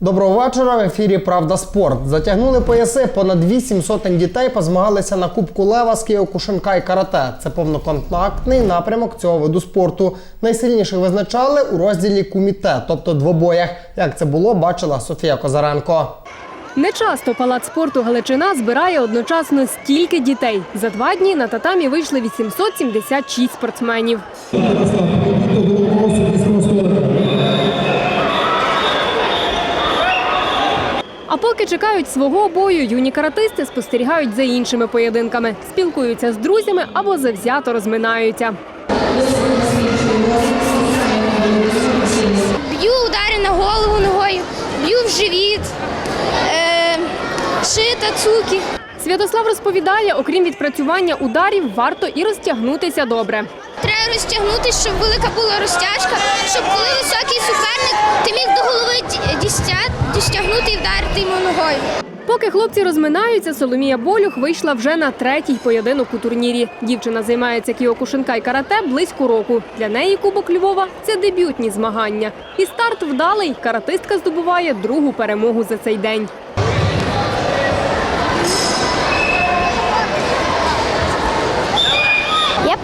Доброго вечора. В ефірі Правда спорт. Затягнули пояси. Понад 8 сотень дітей позмагалися на Кубку Лева з Кіокушинка і карате. Це повноконтактний напрямок цього виду спорту. Найсильніших визначали у розділі куміте, тобто двобоях. Як це було, бачила Софія Козаренко. Нечасто палац спорту Галичина збирає одночасно стільки дітей. За два дні на татамі вийшли 876 спортсменів. Поки чекають свого бою, юні каратисти спостерігають за іншими поєдинками, спілкуються з друзями або завзято розминаються. Б'ю удари на голову ногою, б'ю в живіт, е, шита, цуки. Святослав розповідає, окрім відпрацювання ударів, варто і розтягнутися добре. Треба розтягнутися, щоб велика була розтяжка, щоб коли високий суперник, ти міг до голови ді- дістя- дістягнути і вдарити йому ногою. Поки хлопці розминаються, Соломія Болюх вийшла вже на третій поєдинок у турнірі. Дівчина займається кіокушинка і карате близько року. Для неї Кубок Львова це дебютні змагання. І старт вдалий. Каратистка здобуває другу перемогу за цей день.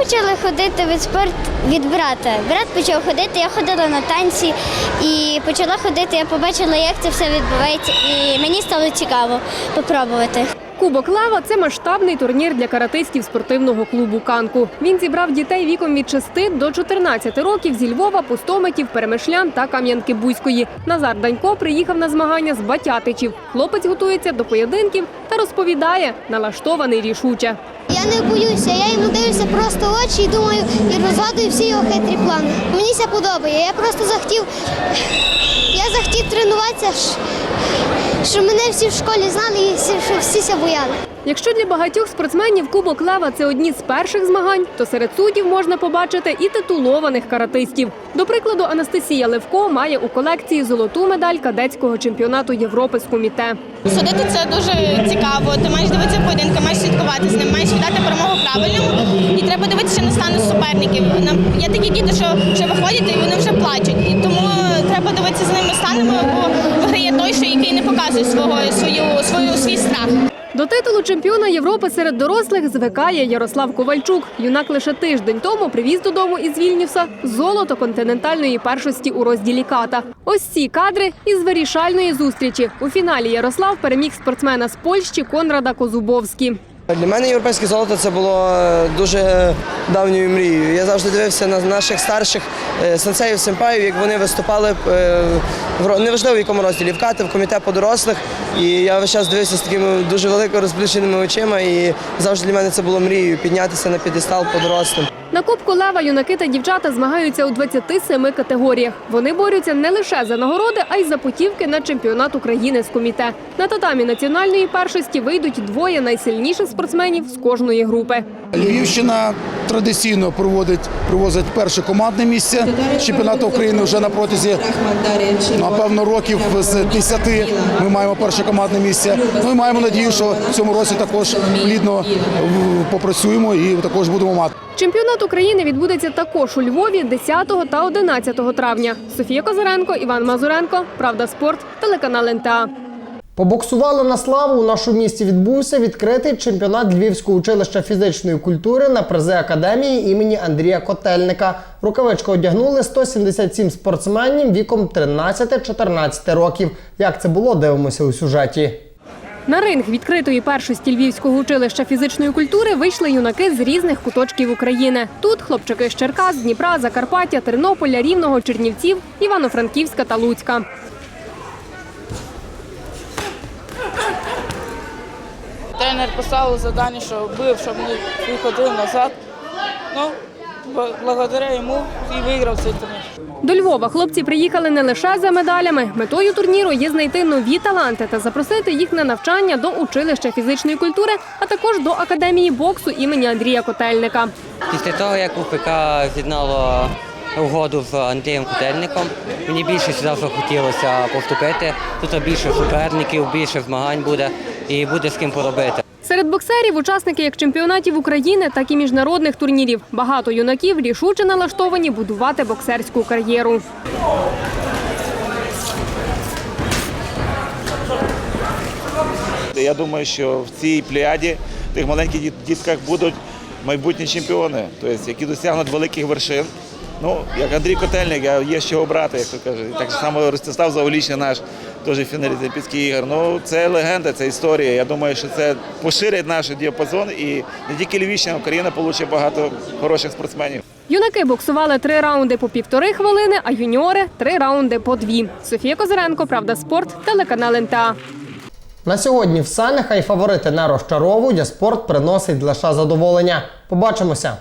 Почала ходити від спорт від брата. Брат почав ходити, я ходила на танці і почала ходити. Я побачила, як це все відбувається, і мені стало цікаво попробувати. Кубок Лева це масштабний турнір для каратистів спортивного клубу Канку. Він зібрав дітей віком від 6 до 14 років зі Львова, Пустомитів, Перемишлян та Кам'янки-Бузької. Назар Данько приїхав на змагання з Батятичів. Хлопець готується до поєдинків та розповідає, налаштований рішуче. Я не боюся, я йому дивлюся просто в очі і думаю, і розгадую всі його хитрі плани. Мені це подобає. Я просто захотів, я захотів тренуватися, щоб мене всі в школі знали і всі, щоб всі бояли. Якщо для багатьох спортсменів Кубок Лева це одні з перших змагань, то серед суддів можна побачити і титулованих каратистів. До прикладу, Анастасія Левко має у колекції золоту медаль кадетського чемпіонату Європи з куміте. Судити це дуже цікаво. Ти маєш дивитися поєдинки, маєш слідкувати з ним, маєш віддати перемогу правильному. І треба дивитися на стан суперників. Нам є такі діти, що вже виходять і вони вже плачуть. І тому треба дивитися за ними станами, бо виграє той, що який не показує свого свою свою свій страх. До титулу чемпіона Європи серед дорослих звикає Ярослав Ковальчук. Юнак лише тиждень тому привіз додому із Вільнюса золото континентальної першості у розділі ката. Ось ці кадри із вирішальної зустрічі. У фіналі Ярослав переміг спортсмена з Польщі Конрада Козубовський. Для мене європейське золото це було е, дуже давньою мрією. Я завжди дивився на наших старших е, сенсеїв, симпаїв, як вони виступали е, в неважливо в якому розділі, в кати, в комітет по дорослих. І я весь час дивився з такими дуже велико розплющеними очима. І завжди для мене це було мрією піднятися на підестал по дорослим. На Кубку Лева юнаки та дівчата змагаються у 27 категоріях. Вони борються не лише за нагороди, а й за путівки на чемпіонат України з коміте. На татамі національної першості вийдуть двоє найсильніших спортсменів з кожної групи. Львівщина традиційно проводить привозить перше командне місце чемпіонату України вже на протязі напевно років з 10 Ми маємо перше командне місце. Ну і маємо надію, що в цьому році також плідно попрацюємо і також будемо мати. Чемпіонат України відбудеться також у Львові 10 та 11 травня. Софія Козаренко, Іван Мазуренко, Правда спорт, телеканал НТА. Побоксували на славу. У нашому місті відбувся відкритий чемпіонат Львівського училища фізичної культури на призи академії імені Андрія Котельника. Рукавичку одягнули 177 спортсменів віком 13-14 років. Як це було, дивимося у сюжеті. На ринг відкритої першості Львівського училища фізичної культури вийшли юнаки з різних куточків України. Тут хлопчики з Черкас, Дніпра, Закарпаття, Тернополя, Рівного, Чернівців, Івано-Франківська та Луцька. Тренер поставив завдання, що бив, щоб не виходив назад. Ну, благодаря йому і виграв цей турнір. До Львова хлопці приїхали не лише за медалями. Метою турніру є знайти нові таланти та запросити їх на навчання до училища фізичної культури, а також до академії боксу імені Андрія Котельника. Після того, як УПК з'єднало угоду з Андрієм Котельником, мені більше сюди захотілося поступити. Тут більше суперників, більше змагань буде і буде з ким поробити. Серед боксерів учасники як чемпіонатів України, так і міжнародних турнірів. Багато юнаків рішуче налаштовані будувати боксерську кар'єру. Я думаю, що в цій плеяді тих маленьких дітках будуть майбутні чемпіони, тобто, які досягнуть великих вершин. Ну, як Андрій Котельник, я є з чого брати, як то кажуть. Так само Ростислав Заолічний наш, теж фіналіст Олімпійських ігор. Ну, це легенда, це історія. Я думаю, що це поширить наш діапазон і не тільки Львівщина, Україна отримає багато хороших спортсменів. Юнаки боксували три раунди по півтори хвилини, а юніори три раунди по дві. Софія Козиренко, Правда, спорт, телеканал НТА. На сьогодні все. Нехай фаворити не розчаровують, а спорт приносить лише задоволення. Побачимося.